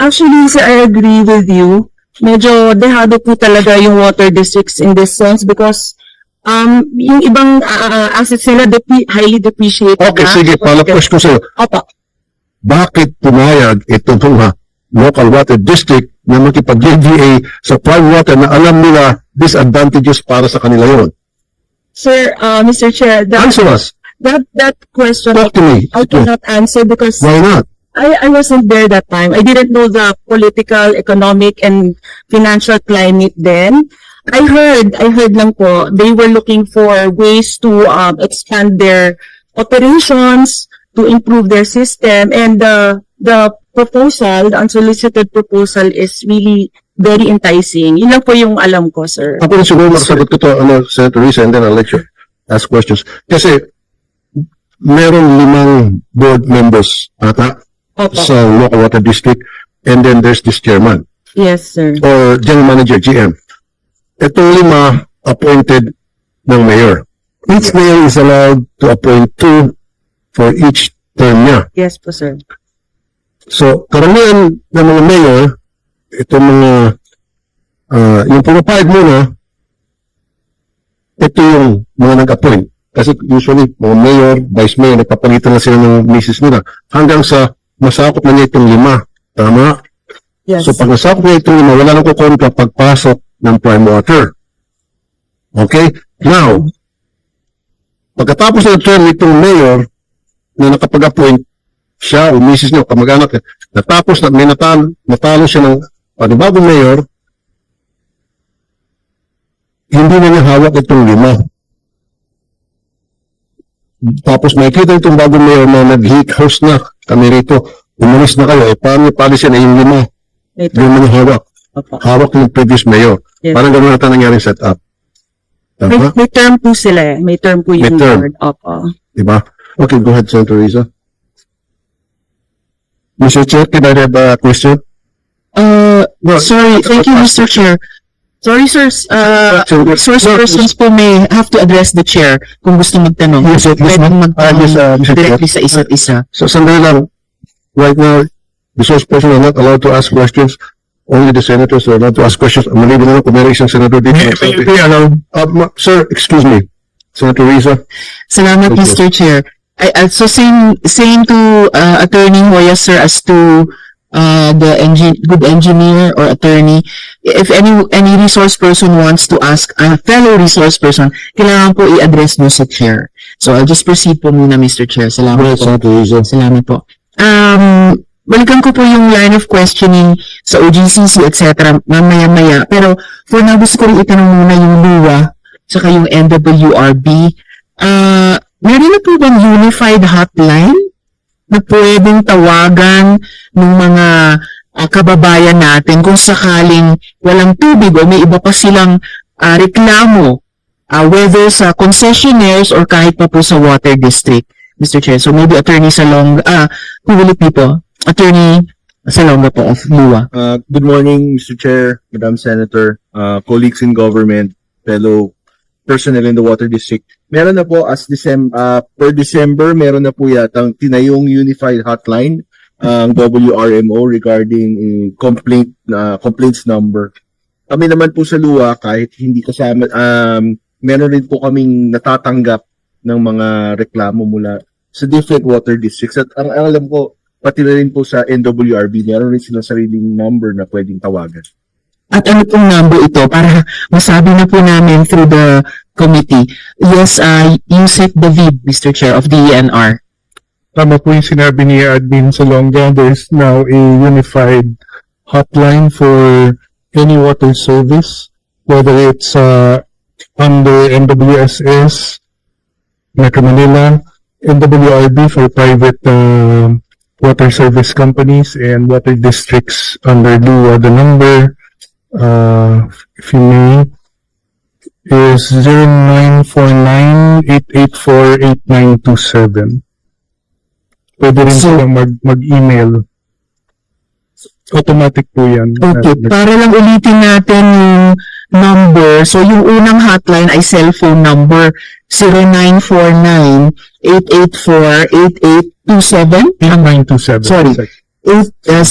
Actually, sir, I agree with you. Medyo dehado po talaga yung water districts in this sense because um, yung ibang uh, assets nila depe- highly depreciated Okay, na. sige, question ko sa'yo. Opo. Bakit pumayag itong mga local water district na makipag-JVA sa prime water na alam nila disadvantages para sa kanila yon? Sir, uh, Mr. Chair, that, Answer us. that, that question Talk to me. I cannot answer because Why not? I, I wasn't there that time. I didn't know the political, economic, and financial climate then. I heard, I heard lang po, they were looking for ways to um, expand their operations, to improve their system, and the the proposal, the unsolicited proposal is really very enticing. Yun lang po yung alam ko, sir. Ako na siguro makasagot ko to, ano, Senator Risa, and then I'll let you ask questions. Kasi, meron limang board members ata Opo. sa local water district, and then there's this chairman. Yes, sir. or general manager, GM. Itong lima appointed ng mayor. Each mayor is allowed to appoint two for each term niya. Yes po, sir. So, karamihan ng mga mayor, itong mga, ah, yung pumapayag muna, ito yung mga nag-appoint. Kasi usually, mga mayor, vice mayor, nagpapalitan na sila ng misis nila. Hanggang sa masakop na niya itong lima. Tama? Yes. So pag nasakop niya itong lima, wala nang kukontra pagpasok ng prime water. Okay? Now, pagkatapos ng term nitong mayor na nakapag-appoint, siya o misis niya o kamag-anak natapos na may natalo, natalo siya ng panibagong mayor, hindi na niya hawak itong lima. Tapos makikita itong bagong mayor na nag-hit host na kami rito, umalis na kayo, eh paano policy na yung lima? Ito. Mo na hawak. Opo. Hawak ng previous mayor. Yes. Parang gano'n nata nangyari set up. May, Tama? may term po sila eh. May term po yung May term. board. Opo. Diba? Okay, go ahead, Senator Riza. Mr. Chair, can I have a question? Uh, No, sorry, thank you, Mr. Chair. Sorry, sir, uh, Senator- source No, persons po may have to address the chair kung gusto magtanong. Yes, yes, yes, Pwedeng ma'am. Ah, yes, uh, magtanong Mr. Chair. directly sa isa't isa. So, sandali lang. Right now, the source person are not allowed to ask questions. Only the senators are allowed to ask questions. Maliban na lang kung meron isang senator dito. allowed. Uh, ma- sir, excuse me. Senator Riza. Salamat, Thank you. Mr. Chair. I, I, so same, same to uh, Attorney Hoya, sir, as to uh, the engi- good engineer or attorney. If any any resource person wants to ask a fellow resource person, kailangan po i-address mo sa chair. So I'll just proceed po muna, Mr. Chair. Salamat ahead, po. Riza. Salamat po. Um, balikan ko po yung line of questioning sa OGCC, etc. mamaya-maya. Pero for now, gusto ko rin itanong muna yung LUWA saka yung NWRB. Uh, meron na po bang unified hotline na pwedeng tawagan ng mga ah, kababayan natin kung sakaling walang tubig o may iba pa silang ah, reklamo ah, whether sa concessionaires or kahit pa po sa water district. Mr. Chair. So maybe Attorney Salonga, ah, who will it be po? Attorney Salonga po of LUWA. Uh, good morning, Mr. Chair, Madam Senator, uh, colleagues in government, fellow personnel in the water district. Meron na po as December, uh, per December, meron na po yatang tinayong unified hotline ang WRMO regarding uh, complaint uh, complaints number. Kami naman po sa LUA kahit hindi kasama um meron rin po kaming natatanggap ng mga reklamo mula sa different water districts at ang, ang alam ko pati na rin po sa NWRB, meron rin silang sariling number na pwedeng tawagan. At ano pong number ito para masabi na po namin through the committee. Yes, uh, Yusek David, Mr. Chair of the ENR. tama po yung sinabi ni Admin Salonga, there is now a unified hotline for any water service, whether it's uh, under NWSS, Metro Manila, NWRB for private uh, water service companies and water districts under LUA. The number, uh, if you may, is 0949-884-8927. Pwede rin So- mag, mag-email. Automatic po yan. Okay, Uh, para lang ulitin natin yung number. So, yung unang hotline ay cellphone number 0949-884-8827. 8927. Sorry. eight, uh,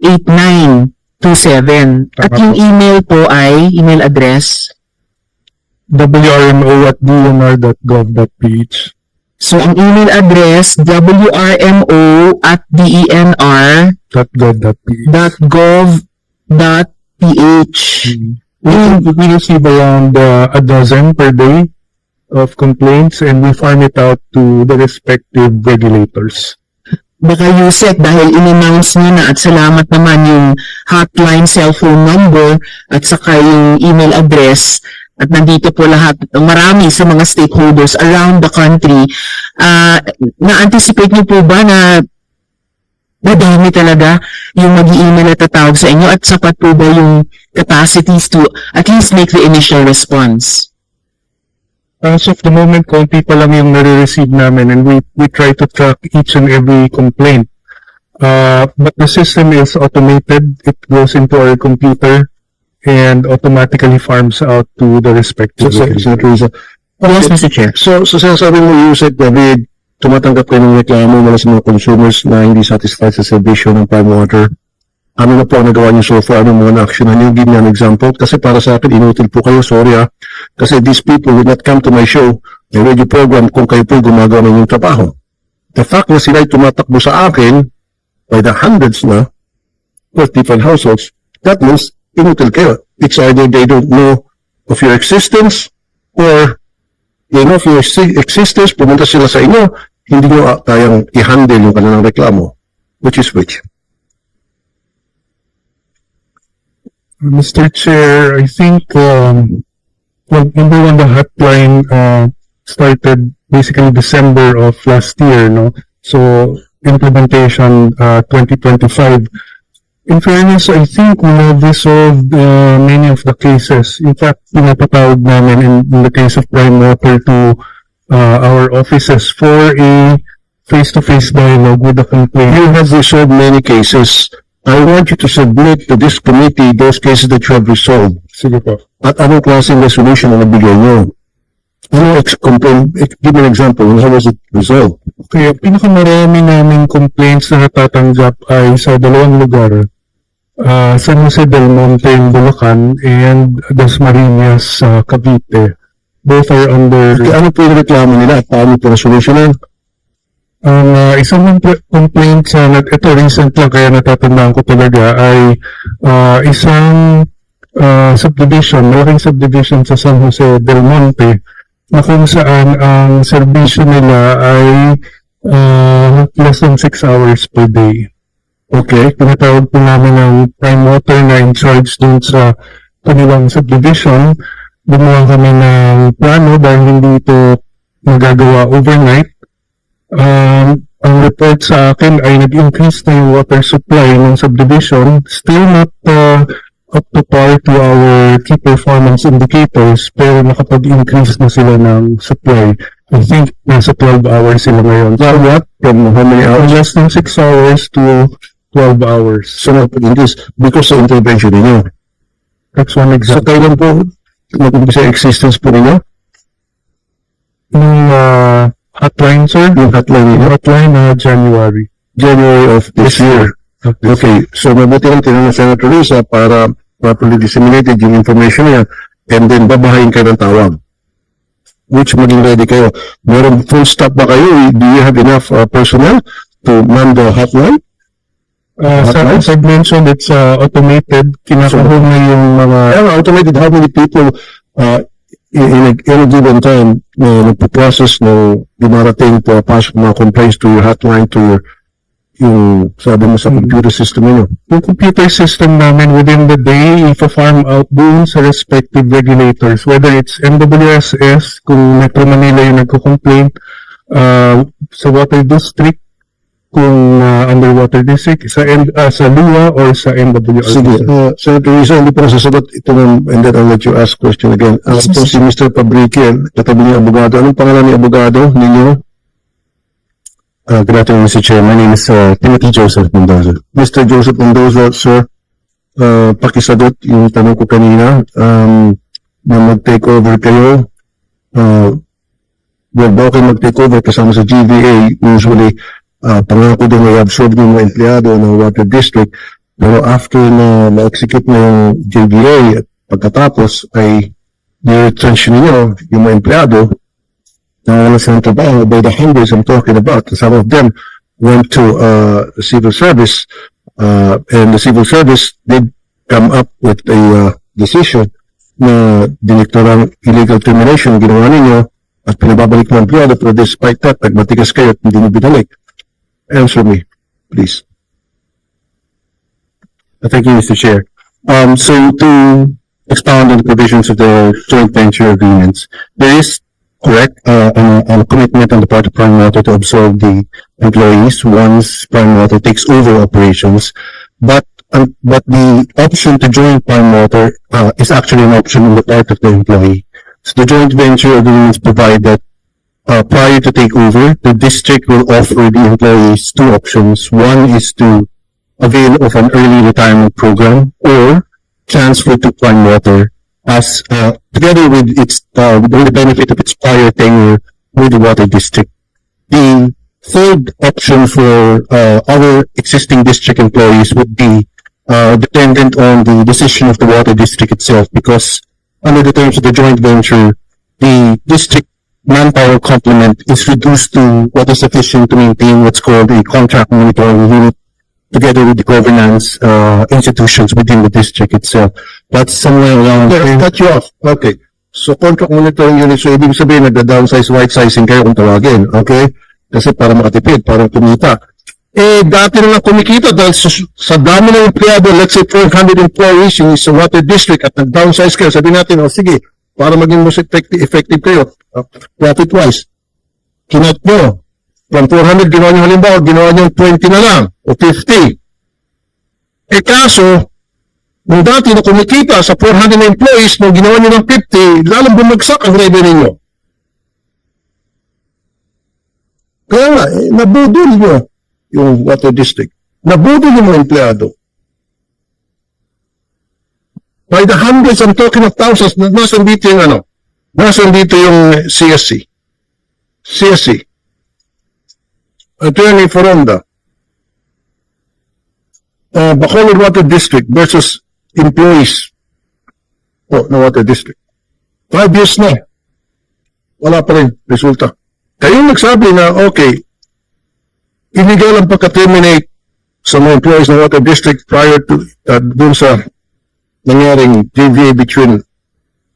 0949-884-8927. At Tama yung po. email po ay, email address, wrmo at dnr.gov.ph. so ang email address, wrmo at .gov.ph. gov.ph. We, we receive around uh, a dozen per day of complaints and we farm it out to the respective regulators. Baka Yusek, dahil in-announce nyo na at salamat naman yung hotline cellphone number at saka yung email address at nandito po lahat, marami sa mga stakeholders around the country. Ah, na-anticipate nyo po ba na madami talaga yung mag email at tatawag sa inyo at sapat po ba yung capacities to at least make the initial response? As of the moment, konti pa lang yung nare-receive namin and we, we try to track each and every complaint. Uh, but the system is automated. It goes into our computer and automatically farms out to the respective So. Senator Risa. Yes, Mr. Chair. So, so sinasabi mo, Yusek, David, tumatanggap kayo ng reklamo mula sa mga consumers na hindi satisfied sa servisyo ng prime water. Ano na po ang nagawa niyo so far? Ano mga na-action? Ano yung give me an example? Kasi para sa akin, inutil po kayo. Sorry ah. Kasi these people will not come to my show, my radio program, kung kayo po gumagawa ng inyong trabaho. The fact na sila ay tumatakbo sa akin by the hundreds na with different households, that means inutil kayo. It's either they don't know of your existence or you know of your exi- existence, pumunta sila sa inyo, hindi nyo ah, kayang i-handle yung kanilang reklamo. Which is which? Mr. Chair, I think, um, well, number one, the hotline, uh, started basically December of last year, no? So, implementation, uh, 2025. In fairness, I think we have resolved, uh, many of the cases. In fact, pinapatawag namin in, in the case of Prime Water to, uh, our offices for a face-to-face dialogue with the complainant. You have resolved many cases. I want you to submit to this committee those cases that you have resolved. Sige po. At anong klaseng resolution ang nabigay nyo? Ano, ex- complain, ex- give me an example. How was it resolved? Kaya pinakamarami naming complaints na natatanggap ay sa dalawang lugar. Ah, San Jose del Monte, Bulacan, and Dasmariñas, sa Cavite. Both are under... Okay, ano po yung reklamo nila at paano po resolusyonan? Ang ah, isang compl- complaint sa, nat- ito recent lang kaya natatandaan ko talaga ay ah, isang ah, subdivision, malaking subdivision sa San Jose del Monte na kung saan ang serbisyo nila ay ah, less than 6 hours per day. Okay, tinatawag po namin ng prime water na in charge dun sa kanilang subdivision. Gumawa kami ng plano dahil hindi ito magagawa overnight um, ang report sa akin ay nag-increase na yung water supply ng subdivision. Still not uh, up to par to our key performance indicators, pero nakapag-increase na sila ng supply. I think nasa 12 hours sila ngayon. Now what? From how many hours? less than 6 hours to 12 hours. So, this because sa intervention ninyo. That's one So, example. kailan po nag-umpisa existence po ninyo? Yung uh, hotline, sir? Yung hotline ninyo? Hotline na January. January of this year. Okay, so mabuti lang tinanong ng Senator Risa para properly disseminated yung information niya and then babahayin kayo ng tawag. Which maging ready kayo. Meron full stop ba kayo? Do you have enough uh, personnel to man the hotline? Uh, Hotline? as I've mentioned, it's uh, automated. Kinakahon na yung mga Pero automated, how many people uh, in, a, given time na nagpo-process ng dumarating po pasok mga complaints to your hotline, to your yung sabi mo sa computer system niyo. yung computer system namin within the day, ipa-farm out doon sa respective regulators, whether it's MWSS, kung Metro Manila yung nagko-complain, uh, sa Water District, kung uh, underwater district, sa, N- uh, sa LUA or sa NWRC. Sige, uh, Senator Risa, hindi pa nasasagot ito ng, and then I'll let you ask question again. Uh, ito si Mr. Pabrique, katabi niya abogado. Anong pangalan ni abogado ninyo? Uh, good afternoon, Mr. Chair. My name is uh, Timothy Joseph Mendoza. Mr. Joseph Mendoza, sir, uh, pakisagot yung tanong ko kanina, um, na mag-take over kayo, uh, well, kayo mag-take over kasama sa GVA, usually, uh, pangako din na i-absorb ng mga empleyado ng water district. Pero after na ma-execute na yung JVA at pagkatapos ay ni-retrench ninyo yung mga empleyado na wala silang trabaho by the hundreds I'm talking about. Some of them went to uh, civil service uh, and the civil service did come up with a uh, decision na diniktorang illegal termination ginawa ninyo at pinababalik ng empleyado pero despite that, nagmatigas kayo at hindi nyo binalik. Answer me, please. Uh, Thank you, Mr. Chair. Um, so to expound on the provisions of the joint venture agreements, there is correct, uh, a, a commitment on the part of Prime Water to absorb the employees once Prime Water takes over operations. But, um, but the option to join Prime Water, uh, is actually an option on the part of the employee. So the joint venture agreements provide that uh, prior to takeover, the district will offer the employees two options. One is to avail of an early retirement program or transfer to Prime Water as uh, together with its uh, with the benefit of its prior tenure with the water district. The third option for uh, our existing district employees would be uh, dependent on the decision of the water district itself because under the terms of the joint venture, the district manpower complement is reduced to what is sufficient to maintain what's called a contract monitoring unit together with the governance uh, institutions within the district itself. That's somewhere around. Okay, cut you off. Okay. So contract monitoring unit, so ibig sabihin nagda-downsize, right sizing kayo kung tawagin. Okay? Kasi para makatipid, para kumita. Eh, dati na lang kumikita dahil sa, sa dami ng empleyado, let's say 400 employees yung sa water district at nag-downsize kayo, sabi natin, oh sige, para maging mas effective, effective kayo, uh, profit-wise, kinat nyo. From 400, ginawa nyo halimbawa, ginawa nyo 20 na lang, o 50. Eh kaso, nung dati na kumikita sa 400 na employees, nung ginawa nyo ng 50, lalong bumagsak ang revenue nyo. Kaya nga, eh, nabudol nyo yung water district. Nabudol yung mga empleyado. By the hundreds, I'm talking of thousands, na nasan dito yung ano? Nasan dito yung CSC? CSC. Attorney Foronda. Uh, Bacolod Water District versus employees po ng Water District. Five years na. Wala pa rin resulta. Kayo nagsabi na, okay, illegal ang pagka-terminate sa mga employees ng Water District prior to uh, dun sa nangyaring JVA between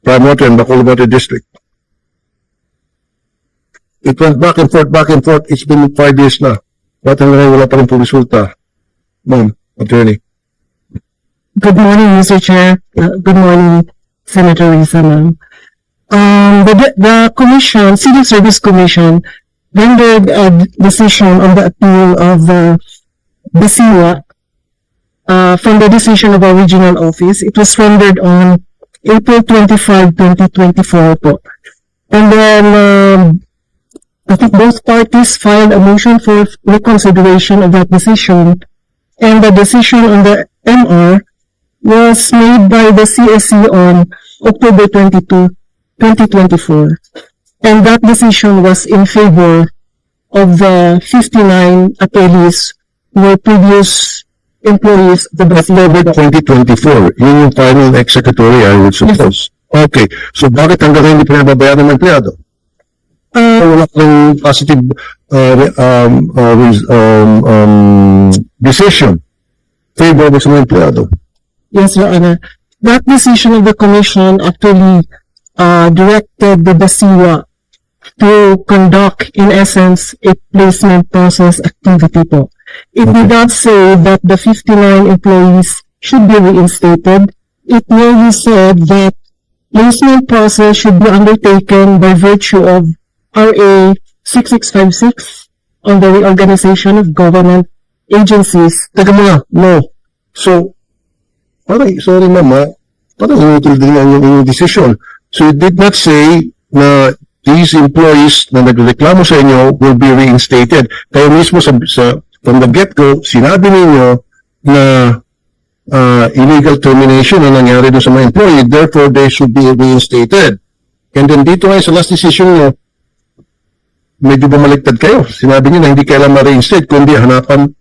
Prime Water and Bacolod Water District. It went back and forth, back and forth. It's been five years na. Ba't hanggang wala pa rin po resulta? Ma'am, attorney. Good morning, Mr. Chair. Uh, good morning, Senator Risa, ma'am. Um, the, the commission, Civil Service Commission, rendered a decision on the appeal of the BSIWA uh, from the decision of our regional office. It was rendered on April 25, 2024 po. And then, um, I think both parties filed a motion for reconsideration of that decision. And the decision on the MR was made by the CSC on October 22, 2024. And that decision was in favor of the 59 appellees who were previous employees the October Basilicata. 2024, yun yung final executory, I would suppose. Okay, so bakit hanggang ngayon hindi pinababayaran ng empleyado? Uh, Wala kang positive uh, um, uh, um, um, decision favorable sa mga empleyado. Yes, Your Honor. That decision of the commission actually uh, directed the BASIWA to conduct, in essence, a placement process activity po. It did not say that the 59 employees should be reinstated. It merely said that placement process should be undertaken by virtue of RA 6656 on the reorganization of government agencies. Teka muna, no. So, parang, sorry mama, parang inutol din ang inyong decision. So, it did not say na these employees na nagreklamo sa inyo will be reinstated. Kayo mismo sa, sa from the get-go, sinabi ninyo na uh, illegal termination na nangyari doon sa mga employee, therefore they should be reinstated. And then dito ngayon sa last decision nyo, medyo bumaliktad kayo. Sinabi niyo na hindi kailan ma-reinstate, kundi hanapan